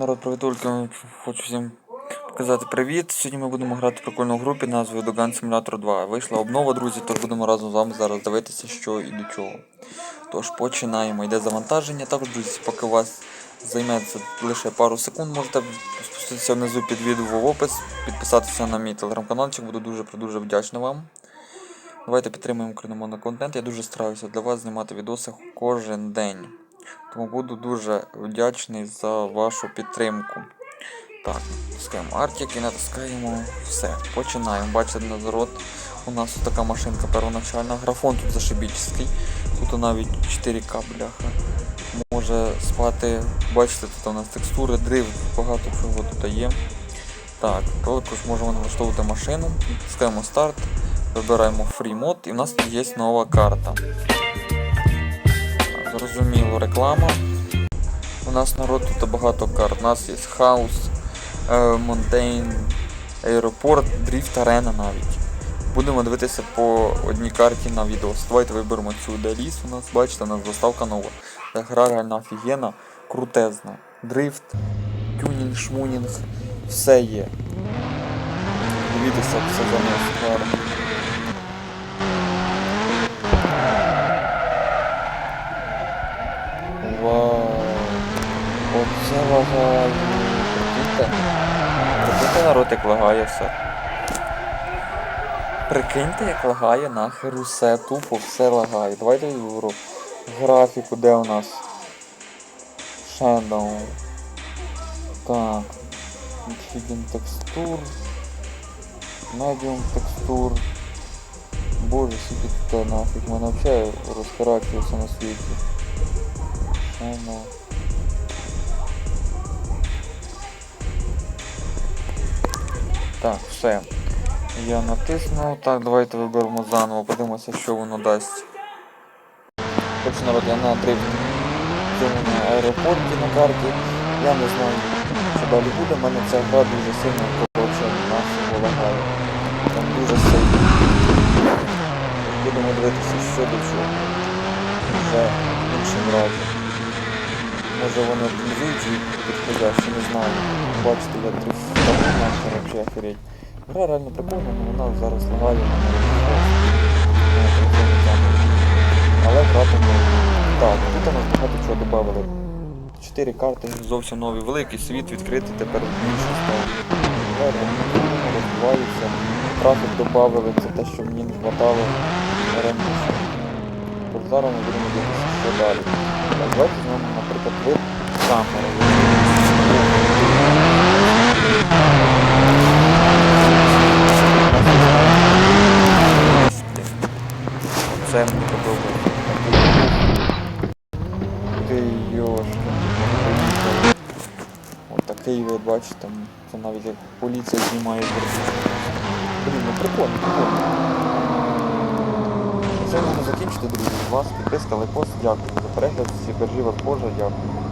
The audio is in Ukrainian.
народ, привітульки. Хочу всім показати привіт. Сьогодні ми будемо грати в прикольну групі назвою Dogan Simulator 2. Вийшла обнова, друзі, тож будемо разом з вами зараз дивитися, що і до чого. Тож починаємо. Йде завантаження. Також, друзі, поки у вас займе це лише пару секунд, можете спуститися внизу під відео в опис, підписатися на мій телеграм-каналчик, буду дуже дуже вдячний вам. Давайте підтримуємо україномовний контент. Я дуже стараюся для вас знімати відоси кожен день. Тому буду дуже вдячний за вашу підтримку. Так, натискаємо Артик і натискаємо все. Починаємо. Бачите, народ, у нас тут така машинка первоначальна. Графон тут зашибічний. Тут навіть 4К бляха. Може спати, бачите, тут у нас текстури, дрифт, багато чого тут є. Так, також можемо налаштовувати машину. Натискаємо старт, вибираємо Free мод і в нас тут є нова карта. Зрозуміло, реклама. У нас народ тут багато карт. У нас є хаус, Монтейн, аеропорт, дріфт арена навіть. Будемо дивитися по одній карті на відео. Давайте виберемо цю де ліс. У нас, бачите, у нас заставка нова. Гра реально офігенна, крутезна. Дрифт, тюнінг, шмунінг, все є. Дивіться, все за нас гарно. Прикиньте. Прикиньте народ, як лагає все. Прикиньте, як лагає нахер усе, тупо все лагає. Давайте виберу графіку, де у нас. Shadow. Так. Hidden текстур. Medium текстур. Боже, скільки тут нафіг, мене взагалі розхарачується на світі. Shadow. Так, все. Я натиснув. Так, давайте виберемо заново, подивимося, що воно дасть. Хочу народ, я на дрифт в на карті. Я не знаю, що далі буде. У мене ця гра дуже сильно коротше нашого лагає. Там дуже сильно. Будемо дивитися, що до чого. Вже іншим разом. Може вони оптимізують і підходящі, не знаю. Бачите, я нахер вообще охереть. Гра реально прикольна, але вона зараз лагає Але грати не. Так, тут у нас багато чого додали. Чотири карти зовсім нові, великий світ відкритий, тепер більше став. Двері розбиваються. Трафік додали, це те, що мені не хватало раніше. Тож зараз ми будемо дивитися, що далі. Так, давайте знову, наприклад, вид камери. Це мені подобається. Ти йошки. От такий ви бачите, це навіть як поліція знімає Блін, ну прикольно, прикольно. Закінчити, друзі. З вас підписка, лайкос, дякую. За перегляд, всі бережі вас Боже, дякую.